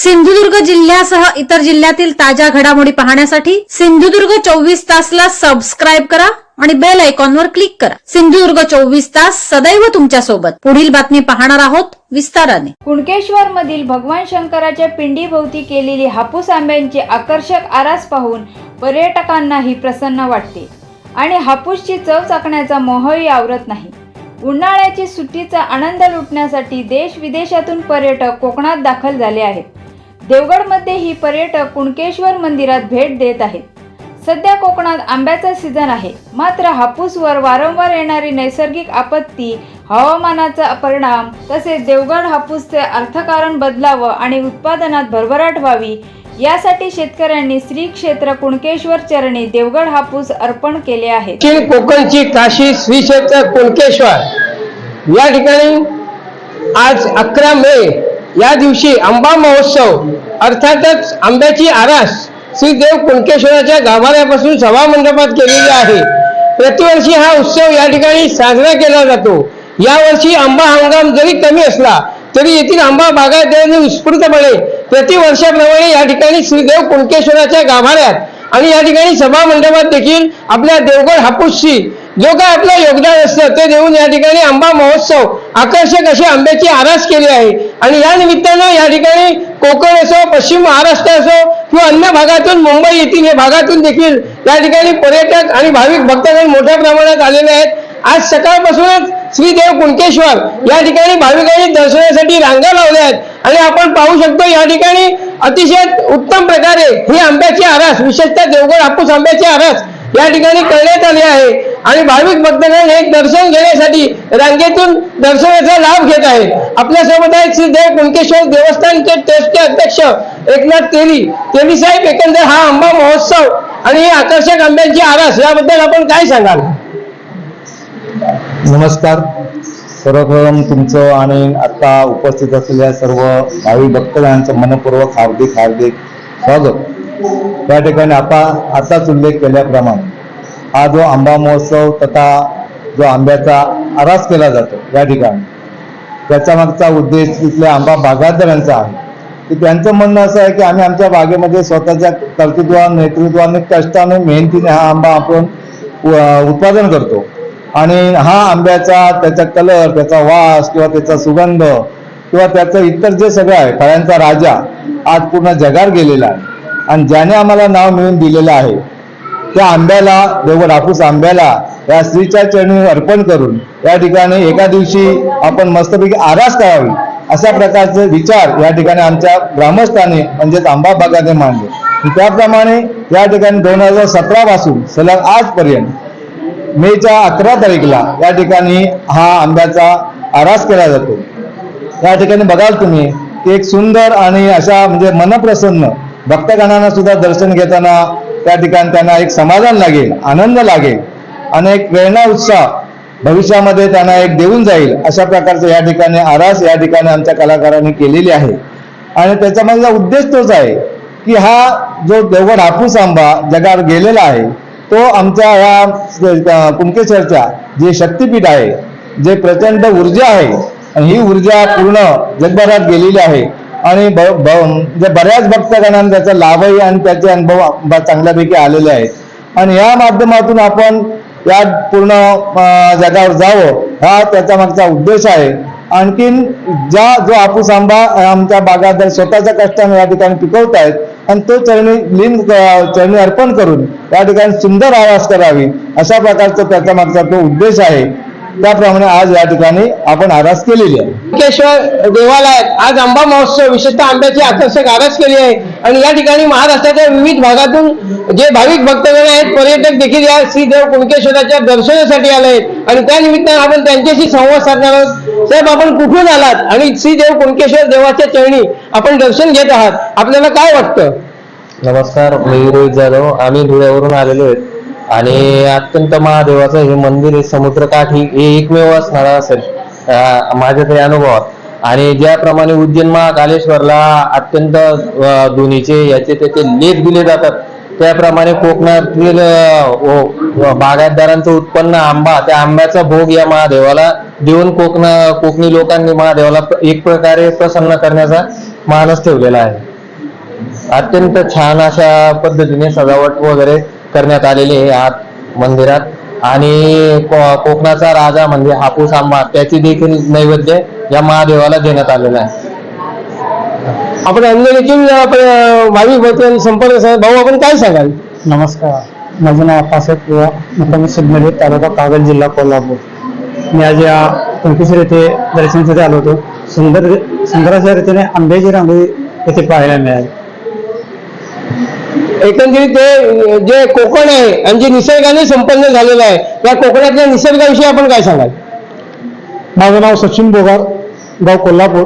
सिंधुदुर्ग जिल्ह्यासह इतर जिल्ह्यातील ताज्या घडामोडी पाहण्यासाठी सिंधुदुर्ग चोवीस तासला सबस्क्राईब करा आणि बेल आयकॉनवर क्लिक करा. सिंधुदुर्ग चोवीस तास सदैव तुमच्यासोबत पुढील बातमी पाहणार आहोत विस्ताराने. कुणकेश्वर मधील भगवान शंकराच्या पिंडीभोवती केलेली हापूस आंब्यांची आकर्षक आरास पाहून पर्यटकांनाही प्रसन्न वाटते. आणि हापूसची चव चाकण्याचा मोहही आवरत नाही. उन्हाळ्याची सुट्टीचा आनंद लुटण्यासाठी देश विदेशातून पर्यटक कोकणात दाखल झाले आहेत. देवगडमध्ये ही पर्यटक कुणकेश्वर मंदिरात भेट देत आहेत. सध्या कोकणात आंब्याचा सीझन आहे. मात्र हापूसवर वारंवार येणारी नैसर्गिक आपत्ती हवामानाचा परिणाम तसेच देवगड हापूसचे अर्थकारण बदलावं आणि उत्पादनात भरभराट व्हावी यासाठी शेतकऱ्यांनी श्री क्षेत्र कुणकेश्वर चरणी देवगड हापूस अर्पण केले आहे कोकणची काशी श्री क्षेत्र कुणकेश्वर. या ठिकाणी आज अकरा मे या दिवशी आंबा महोत्सव अर्थातच आंब्याची आरास श्री देव कुणकेश्वराच्या गाभाऱ्यापासून सभा मंडपात केलेली आहे. प्रतिवर्षी हा उत्सव या ठिकाणी साजरा केला जातो. यावर्षी आंबा हंगाम जरी कमी असला तरी येथील आंबा बागायतदारांनी उत्स्फूर्तपणे प्रतिवर्षाप्रमाणे या ठिकाणी श्रीदेव कुणकेश्वराच्या गाभाऱ्यात आणि या ठिकाणी सभा मंडपात देखील आपल्या देवगड हापूसशी जो काय आपलं योगदान असतं ते देऊन या ठिकाणी आंबा महोत्सव आकर्षक अशी आंब्याची आरास केली आहे. आणि या निमित्तानं या ठिकाणी कोकण असो पश्चिम महाराष्ट्र असो किंवा अन्य भागातून मुंबई येथील हे भागातून देखील या ठिकाणी पर्यटक आणि भाविक भक्तगण मोठ्या प्रमाणात आलेले आहेत. आज सकाळपासूनच श्री देव कुणकेश्वर या ठिकाणी भाविकांनी दर्शनासाठी रांगा लावल्या आहेत. आणि आपण पाहू शकतो या ठिकाणी अतिशय उत्तम प्रकारे ही आंब्याची आरास विशेषतः देवगड हापूस आंब्याची आरास या ठिकाणी करण्यात आली आहे. आणि भाविक भक्तगण हे दर्शन घेण्यासाठी रांगेतून दर्शनाचा लाभ घेत आहेत. आपल्यासोबत आहेत श्री देव कुणकेश्वर देवस्थानचे ट्रस्टचे अध्यक्ष एकनाथ तेली. तेली साहेब एकंदर हा आंबा महोत्सव आणि हे आकर्षक आंब्यांची आरास याबद्दल आपण काय सांगाल? नमस्कार. सर्वप्रथम तुमचं आणि आता उपस्थित असलेल्या सर्व भावी भक्तजनांचं मनपूर्वक हार्दिक हार्दिक स्वागत. त्या ठिकाणी आता आताच उल्लेख केल्याप्रमाणे हा जो आंबा महोत्सव तथा जो आंब्याचा आरास केला जातो या ठिकाणी. त्याचा मागचा उद्देश तिथल्या आंबा बागायतदारांचा आहे. की त्यांचं म्हणणं असं आहे की आम्ही आमच्या बागेमध्ये स्वतःच्या कर्तृत्वाने नेतृत्वाने कष्टाने मेहनतीने हा आंबा आपण उत्पादन करतो. आणि हा आंब्याचा त्याचा कलर त्याचा वास किंवा त्याचा सुगंध किंवा त्याचं इतर जे सगळं आहे फळांचा राजा आज पूर्ण जगार गेलेला आहे. आणि ज्याने आम्हाला नाव मिळून दिलेलं आहे त्या आंब्याला देवगड हापूस आंब्याला या स्त्रीच्या चरणी अर्पण करून या ठिकाणी एका दिवशी आपण मस्तपैकी आरास करावी अशा प्रकारचे विचार या ठिकाणी आमच्या ग्रामस्थांनी म्हणजेच आंबा बागाने मांडले. त्याप्रमाणे या ठिकाणी दोन हजार सतरा पासून सलग आजपर्यंत मेच्या अकरा तारीखला या ठिकाणी हा आंब्याचा आरास केला जातो. या ठिकाणी बघाल तुम्ही एक सुंदर आणि अशा म्हणजे मनप्रसन्न भक्तगणांना सुद्धा दर्शन घेताना त्या ठिकाणी त्यांना एक समाधान लागेल आनंद लागेल आणि एक प्रेरणा उत्साह भविष्यामध्ये त्यांना एक देऊन जाईल अशा प्रकारचं या ठिकाणी आरास या ठिकाणी आमच्या कलाकारांनी केलेली आहे. आणि त्याच्यामधला उद्देश तोच आहे की हा जो देवगड हापूस आंबा जगावर गेलेला आहे तो आमच्या या कुंकेश्वरच्या जे शक्तिपीठ आहे जे प्रचंड ऊर्जा आहे आणि ही ऊर्जा पूर्ण जगभरात गेलेली आहे. आणि ब- म्हणजे बऱ्याच भक्तगणांना त्याचा लाभही आणि त्याचे अनुभव ब- चांगल्यापैकी आलेले आहेत. आणि या माध्यमातून आपण या पूर्ण जगावर जावं हा त्याचा मागचा उद्देश आहे. आणखीन ज्या जो हापूस आंबा आमच्या बागायतदार स्वतःच्या कष्टाने या ठिकाणी पिकवत आहेत आणि तो चरणी लिंग चरणी अर्पण करून या ठिकाणी सुंदर आवाज करावी अशा प्रकारचा त्याचा मागचा तो उद्देश आहे. त्याप्रमाणे आज या ठिकाणी आपण आरास केलेली आहे. कुणकेश्वर देवालयात आज आंबा महोत्सव विशेषतः आंब्याची आकर्षक आरास केली आहे. आणि या ठिकाणी महाराष्ट्राच्या विविध भागातून जे भाविक भक्तगण आहेत पर्यटक देखील या श्री देव कुणकेश्वराच्या दर्शनासाठी आले आहेत. आणि त्या निमित्तानं आपण त्यांच्याशी संवाद साधणार आहोत. साहेब आपण कुठून आलात? आणि श्री देव कुणकेश्वर देवाच्या चरणी आपण दर्शन घेत आहात. आपल्याला काय वाटतं? नमस्कार मी रोहित जाधव. आम्ही धुळ्यावरून आलेलो आहेत. आणि अत्यंत महादेवाचं हे मंदिर हे समुद्रकाठी हे एकमेव असणार असेल माझ्या तरी अनुभवात. आणि ज्याप्रमाणे उज्जैन महाकालेश्वरला अत्यंत दोन्हीचे धुनीचे याचे त्याचे लेख दिले जातात त्याप्रमाणे कोकणातील बागायतदारांचं उत्पन्न आंबा त्या आंब्याचा भोग या महादेवाला देऊन कोकण कोकणी लोकांनी महादेवाला एक प्रकारे प्रसन्न करण्याचा मानस ठेवलेला आहे. अत्यंत छान अशा पद्धतीने सजावट वगैरे करण्यात आलेली आहे आत मंदिरात. आणि को- कोकणाचा राजा म्हणजे हापूस आंबा त्याची देखील नैवेद्य या महादेवाला देण्यात आलेला आहे. आपण अन्य देखील भाविक भक्तांनी संपर्क भाऊ आपण काय सांगाल? नमस्कार. माझं नाव अप्पासाहेब किंवा मुक्कामी सुज्ञरे तालुका कागल जिल्हा कोल्हापूर. मी आज या कंकेश्वर येथे दर्शनासाठी आलो होतो. सुंदर सुंदर अशा रीतीने आंब्याची रांगोळी येथे पाहायला मिळाली. एकंदरीत ते जे कोकण आहे आणि जे निसर्गाने संपन्न झालेलं आहे त्या कोकणातल्या निसर्गाविषयी आपण काय सांगाल? माझं नाव सचिन बोगार गाव कोल्हापूर.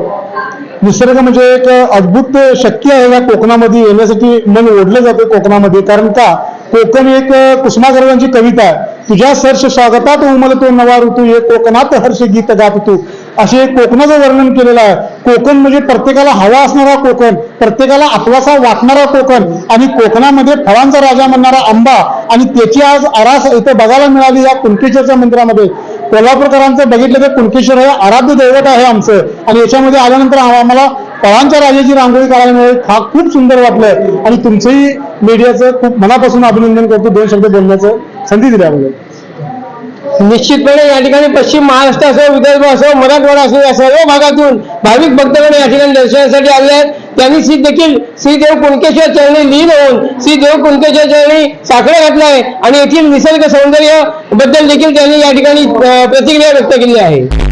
निसर्ग म्हणजे एक अद्भुत शक्ती आहे या कोकणामध्ये येण्यासाठी मन ओढलं जातं कोकणामध्ये. कारण का? कोकण एक कुसुमाग्रजांची कविता आहे. तुझ्या सर्ष स्वागतात उमलतो नवा ऋतू. हे कोकणात हर्ष गीत गात तू असे कोकणाचं वर्णन केलेलं आहे. कोकण म्हणजे प्रत्येकाला हवा असणारा कोकण प्रत्येकाला आपलासा वाटणारा कोकण आणि कोकणामध्ये फळांचा राजा म्हणणारा आंबा. आणि त्याची आज आरास इथं बघायला मिळाली या कुणकेश्वरच्या मंदिरामध्ये. कोल्हापूरकरांचं बघितलं तर कुणकेश्वर हे आराध्य दैवत आहे आमचं. आणि याच्यामध्ये आल्यानंतर आम्हाला फळांच्या राजाची रांगोळी काढायला मिळाली. हा खूप सुंदर वाटलं. आणि तुमचंही मीडियाचं खूप मनापासून अभिनंदन करतो. दोन शब्द बोलण्याचं. संधी दिल्याबद्दल निश्चितपणे या ठिकाणी पश्चिम महाराष्ट्र असो विदर्भ असो मराठवाडा असो या सर्व भागातून भाविक भक्तगण या ठिकाणी दर्शनासाठी आले आहेत. त्यांनी श्री देखील श्रीदेव कुणकेश्वर चरणी लीन होऊन श्री देव कुणकेश्वर चरणी साखळा घातलाय आणि येथील निसर्ग सौंदर्यबद्दल देखील त्यांनी या ठिकाणी प्रतिक्रिया व्यक्त केली आहे.